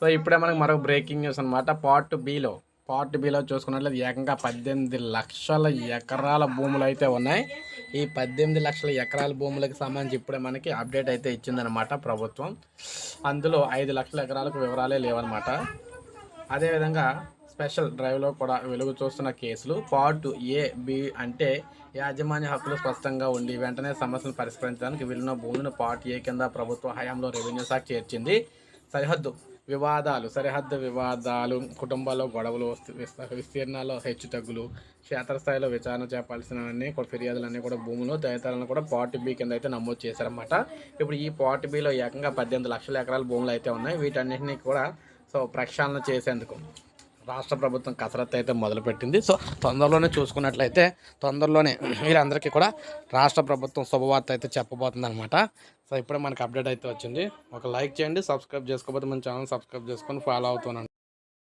So ఇప్పుడే మనకి మరొక బ్రేకింగ్ న్యూస్ అనమాట పార్ట్ బీలో పార్ట్ బీలో చూసుకున్నట్లయితే ఏకంగా పద్దెనిమిది లక్షల ఎకరాల భూములు అయితే ఉన్నాయి. ఈ పద్దెనిమిది లక్షల ఎకరాల భూములకు సంబంధించి ఇప్పుడే మనకి అప్డేట్ అయితే ఇచ్చిందనమాట ప్రభుత్వం. అందులో ఐదు లక్షల ఎకరాలకు వివరాలే లేవన్నమాట. అదేవిధంగా స్పెషల్ డ్రైవ్లో కూడా వెలుగు చూస్తున్న కేసులు. పార్ట్ ఏ బి అంటే యాజమాన్య హక్కులు స్పష్టంగా ఉండి వెంటనే సమస్యను పరిష్కరించడానికి వీలున్న భూములను పార్ట్ ఏ కింద ప్రభుత్వ హయాంలో రెవెన్యూ శాఖ చేర్చింది. సరిహద్దు వివాదాలు సరిహద్దు వివాదాలు కుటుంబాల్లో గొడవలు విస్తీర్ణాల్లో హెచ్చుతగ్గులు క్షేత్రస్థాయిలో విచారణ చేపాల్సినవన్నీ కూడా ఫిర్యాదులన్నీ కూడా భూములు తదితరాలను కూడా పార్ట్ బి కింద అయితే నమోదు చేశారన్నమాట. ఇప్పుడు ఈ పార్ట్ బిలో ఏకంగా పద్దెనిమిది లక్షల ఎకరాల భూములు అయితే ఉన్నాయి. వీటన్నింటినీ కూడా సో ప్రక్షాళన చేసేందుకు. రాష్ట్ర ప్రభుత్వం కసరత్తు అయితే మొదలుపెట్టింది. సో తొందరలోనే చూసుకున్నట్లయితే తొందరలోనే వీరందరికీ కూడా రాష్ట్ర ప్రభుత్వం శుభవార్త అయితే చెప్పబోతుంది అనమాట సో ఇప్పుడే మనకి అప్డేట్ అయితే వచ్చింది. ఒక లైక్ చేయండి సబ్స్క్రైబ్ చేసుకోకపోతే మన ఛానల్ సబ్స్క్రైబ్ చేసుకొని ఫాలో అవుతున్నాను